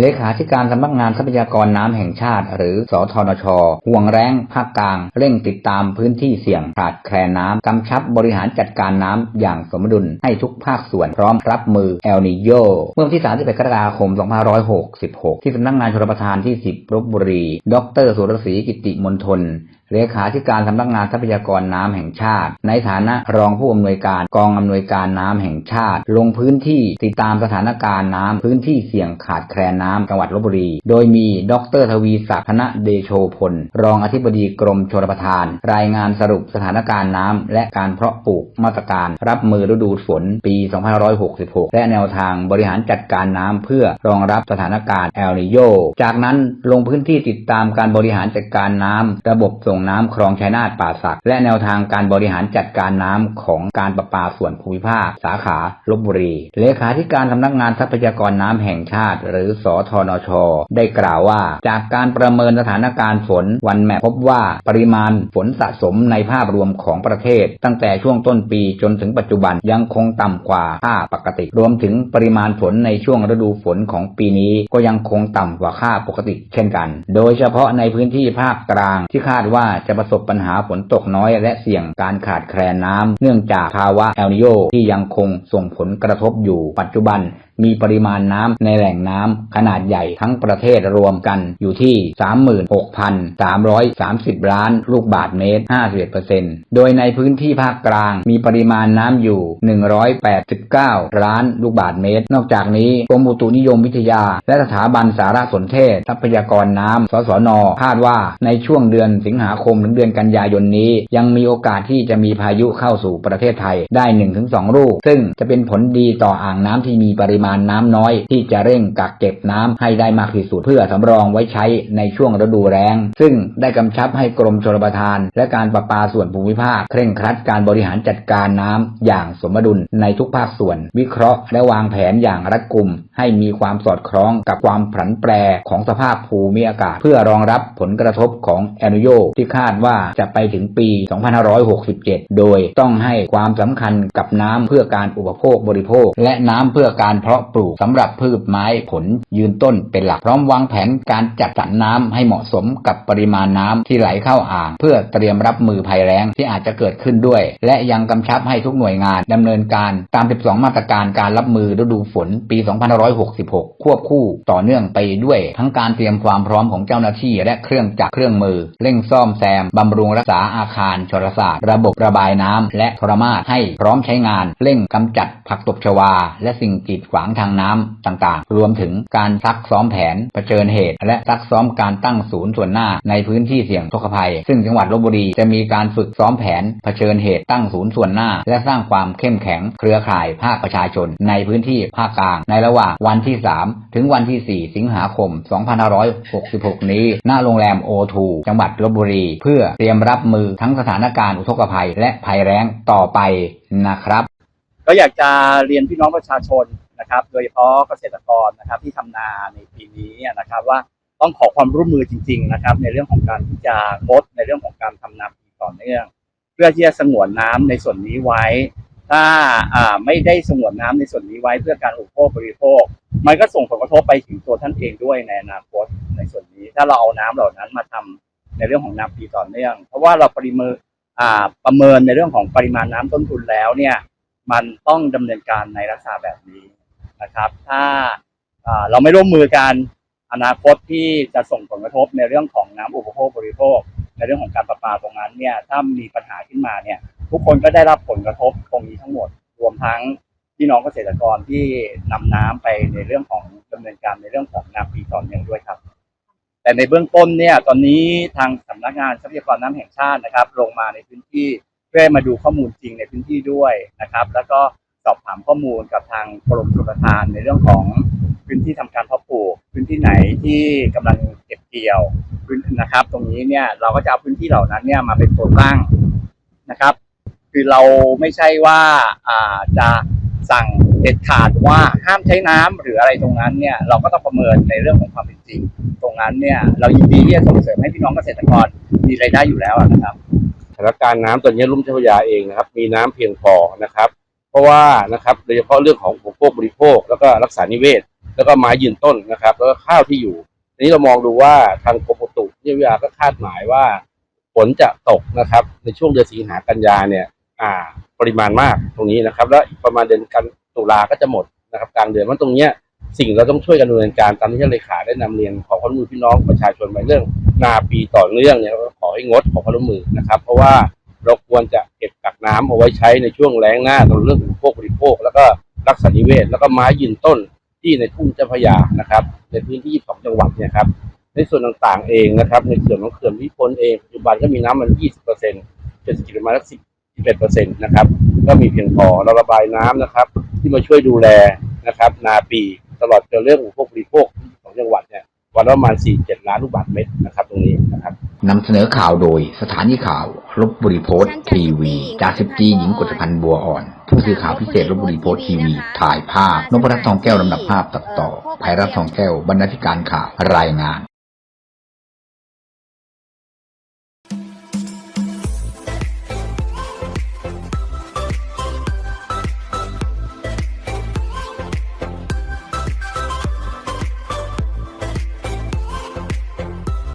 เลขาธิการสำนักงานทรัพยากรน้ำแห่งชาติ หรือสทนช ห่วงแรงภาคกลาง เร่งติดตามพื้นที่เสี่ยงขาดแคลนน้ำกำชับบริหารจัดการน้ำอย่างสมดุลให้ทุกภาคส่วนพร้อมรับมือเอลนิโยเมื่อวันที่ 31 กรกฎาคม 2566 ที่สำนักงานชลประทานที่ 10ลบบุรี ดร สุรศรีกิติมนทน เลขาธิการสำนักงานทรัพยากรน้ำแห่งชาติ ในฐานะรองผู้อำนวยการกองอำนวยการน้ำแห่งชาติ ลงพื้นที่ติดตามสถานการณ์น้ำพื้นที่เสี่ยงขาดแคลนน้ำจังหวัดลบบุรี โดยมีดรทวีศักดิ์ธนเดโชพล รองอธิบดีกรมชลประทาน รายงานสรุปสถานการณ์น้ำและการเพาะปลูกมาตรการ รับมือฤดูฝนปี 2566 และแนวทางบริหารจัดการน้ำเพื่อรองรับสถานการณ์เอลนิโยจากนั้นลงพื้นที่ติดตามการบริหารจัดการน้ำระบบส่งน้ำคลองชัยนาทป่าสัก และแนวทางการบริหารจัดการน้ำของการประปาส่วนภูมิภาค สาขาลบบุรี เลขาธิการสำนักงานทรัพยากรน้ำแห่งชาติ หรือสอทนช ได้กล่าวว่า จากการประเมินสถานการณ์ฝนวันแมพพบว่าปริมาณฝนสะสมในภาพรวมของประเทศ ตั้งแต่ช่วงต้นปีจนถึงปัจจุบันยังคงต่ำกว่าค่าปกติ รวมถึงปริมาณฝนในช่วงฤดูฝนของปีนี้ก็ยังคงต่ำกว่าค่าปกติเช่นกัน โดยเฉพาะในพื้นที่ภาคกลางที่คาดว่าจะประสบปัญหาฝนตกน้อยและเสี่ยงการขาดแคลนน้ำเนื่องจากภาวะเอลนิโยที่ยังคงส่งผลกระทบอยู่ปัจจุบันมีปริมาณน้ำในแหล่งน้ำขนาดใหญ่ทั้งประเทศรวมกันอยู่ที่ 36,330 ล้านลูกบาทเมตร 51%โดยในพื้นที่ภาคกลางมีปริมาณน้ำอยู่ 189 ล้านลูกบาทเมตร นอกจากนี้กรมอุตุนิยมวิทยา และสถาบันสารสนเทศ ทรัพยากรน้ำสสน คาดว่าในช่วงเดือนสิงหาคมถึงเดือนกันยายนนี้ ยังมีโอกาสที่จะมีพายุเข้าสู่ประเทศไทยได้ 1-2 ลูก ซึ่งจะเป็นผลดีต่ออ่างน้ำที่มีปริมาณน้ำน้อย ที่จะเร่งกักเก็บน้ำให้ได้มากที่สุดเพื่อสำรองไว้ใช้ในช่วงฤดูแล้ง ซึ่งได้กำชับให้กรมชลประทาน และการประปาส่วนภูมิภาคเคร่งครัดการบริหารจัดการน้ำอย่างสมดุลในทุกภาคส่วน วิเคราะห์และวางแผนอย่างรัดกุม ให้มีความสอดคล้องกับความผันแปรของสภาพภูมิอากาศ เพื่อรองรับผลกระทบของแอนุโยที่คาดว่าจะไปถึงปี 2567 โดยต้องให้ความสำคัญกับน้ำเพื่อการอุปโภคบริโภค และน้ำเพื่อการเพาะปลูกสำหรับพืชไม้ผลยืนต้นเป็นหลักพร้อมวางแผนการจัดสรรน้ำให้เหมาะสมกับปริมาณน้ำที่ไหลเข้าอ่าง เพื่อเตรียมรับมือภัยแล้งที่อาจจะเกิดขึ้นด้วย และยังกำชับให้ทุกหน่วยงานดำเนินการตาม 12 มาตรการการรับมือฤดูฝนปี 2566 ควบคู่ต่อเนื่องไปด้วย ทั้งการเตรียมความพร้อมของเจ้าหน้าที่และเครื่องจักรเครื่องมือ เร่งซ่อมแซมบำรุงรักษาอาคารชลศาสตร์ ระบบระบายน้ำและทรมาศให้พร้อมใช้งาน เร่งกำจัดผักตบชวา และสิ่งกีดขวางทางน้ำต่างๆ รวมถึงการซักซ้อมแผนเผชิญเหตุ และซักซ้อมการตั้งศูนย์ส่วนหน้าในพื้นที่เสี่ยงทุกภัย ซึ่งจังหวัดลบบุรีจะมีการฝึกซ้อมแผนเผชิญเหตุตั้งศูนย์ส่วนหน้า และสร้างความเข้มแข็งเครือข่ายภาคประชาชน ในพื้นที่ภาคกลาง ในระหว่างวันที่ 3 ถึงวันที่ 4 สิงหาคม 2566 นี้ณโรงแรมโอทูจังหวัดลบบุรี เพื่อเตรียมรับมือทั้งสถานการณ์อุทกภัย และภัยแล้งต่อไปนะครับ ก็อยากจะเรียนพี่น้องประชาชน นะครับ โดยเฉพาะเกษตรกรนะครับที่ทำนาในปีนี้นะครับว่าต้องขอความร่วมมือจริง ๆ นะครับ ในเรื่องของการที่จะงดในเรื่องของการทำนาปีต่อเนื่อง เพื่อที่จะสงวนน้ำในส่วนนี้ไว้ ถ้าไม่ได้สงวนน้ำในส่วนนี้ไว้เพื่อการอุปโภคบริโภค มันก็ส่งผลกระทบไปถึงตัวท่านเองด้วยในอนาคตในส่วนนี้ ถ้าเราเอาน้ำเหล่านั้นมาทำในเรื่องของน้ำปีต่อเนื่อง เพราะว่าเราปริเมินอ่าประเมินในเรื่องของปริมาณน้ำต้นทุนแล้วเนี่ยมันต้องดำเนินการในลักษณะแบบนี้ นะครับ ถ้าเราไม่ร่วมมือกันอนาคตที่จะส่งผลกระทบในเรื่องของน้ำอุปโภคบริโภค ในเรื่องของการประปาตรงนั้นเนี่ยถ้ามีปัญหาขึ้นมาเนี่ยทุกคนก็ได้รับผลกระทบตรงนี้ทั้งหมด รวมทั้งพี่น้องเกษตรกรที่นำน้ำไปในเรื่องของดำเนินการในเรื่องของน้ำปีต่อเนื่องด้วยครับ แต่ในเบื้องต้นเนี่ยตอนนี้ทางสำนักงานทรัพยากรน้ำแห่งชาตินะครับ ลงมาในพื้นที่เพื่อมาดูข้อมูลจริงในพื้นที่ด้วยนะครับ แล้วก็ สอบถามข้อมูลกับทางกรมชลประทานในเรื่องของพื้นที่ทำการเพาะปลูก พื้นที่ไหนที่กำลังเก็บเกี่ยวนนะครับ ตรงนี้เนี่ยเราก็จะเอาพื้นที่เหล่านั้นเนี่ยมาเป็นตัวตั้งนะครับ คือเราไม่ใช่ว่าาจะสั่งเด็ดขาดว่าห้ามใช้น้ำหรืออะไรตรงนั้นเนี่ยเราก็ต้องประเมินในเรื่องของความเป็นจริง ตรงนั้นเนี่ยเรายินดีที่จะส่งเสริมให้พี่น้องเกษตรกรมีรายได้อยู่แล้วนะครับสถานการณ์น้ำตอนนี้ลุ่มเจ้าพระยาเองนะครับ มีน้ำเพียงพอนะครับ เพราะว่านะครับโดยเฉพาะเรื่องของอุปโภคบริโภค แล้วก็รักษานิเวศ แล้วก็ไม้ยืนต้นนะครับ แล้วก็ข้าวที่อยู่ทีนี้เรามองดูว่าทางกรมอุตุนิยมวิทยาก็คาดหมายว่าฝนจะตกนะครับ ในช่วงเดือนสิงหากันยาเนี่ยอ่าปริมาณมากตรงนี้นะครับ แล้วอีกประมาณเดือนกันตุลาก็จะหมดนะครับกลางเดือนมันตรงเนี้ยสิ่งเราต้องช่วยกันดำเนินการตามที่ท่านเลขาได้นำเรียนขอความร่วมมือพี่น้องประชาชนไปเรื่องนาปีต่อเนื่องเนี่ยขอให้งดขอความร่วมมือนะครับ เพราะว่าเราควรจะ น้ำเอาไว้ใช้ในช่วงแล้งหน้าตรงเรื่องอุปโภคบริโภค แล้วก็รักษานิเวศ แล้วก็ไม้ยืนต้นที่ในทุ่งเจ้าพยานะครับ ในพื้นที่22จังหวัดเนี่ยครับในส่วนต่างๆเองนะครับ ในเขื่อนของเขื่อนพิพลเองปัจจุบันก็มีน้ำมัน 20%เศรษฐกิจประมาณสัก11%นะครับก็มีเพียงพอเราระบายน้ำนะครับ ที่มาช่วยดูแลนะครับ นาปีตลอดจนเรื่องอุปโภคบริโภคของจังหวัดเนี่ยวันละประมาณ 4-7 ล้านลูกบาศก์เมตรนะครับ ตรงนี้นะครับ นำเสนอข่าวโดยสถานีข่าวลบบุรีโพสต์ทีวีจ่าสิบจีหญิงกฤษพันธ์บัวอ่อน ผู้สื่อข่าวพิเศษลบบุรีโพสต์ทีวี ถ่ายภาพนพรัตน์ทองแก้วลำดับภาพตัดต่อภัยรัตน์ทองแก้วบรรณาธิการข่าวรายงาน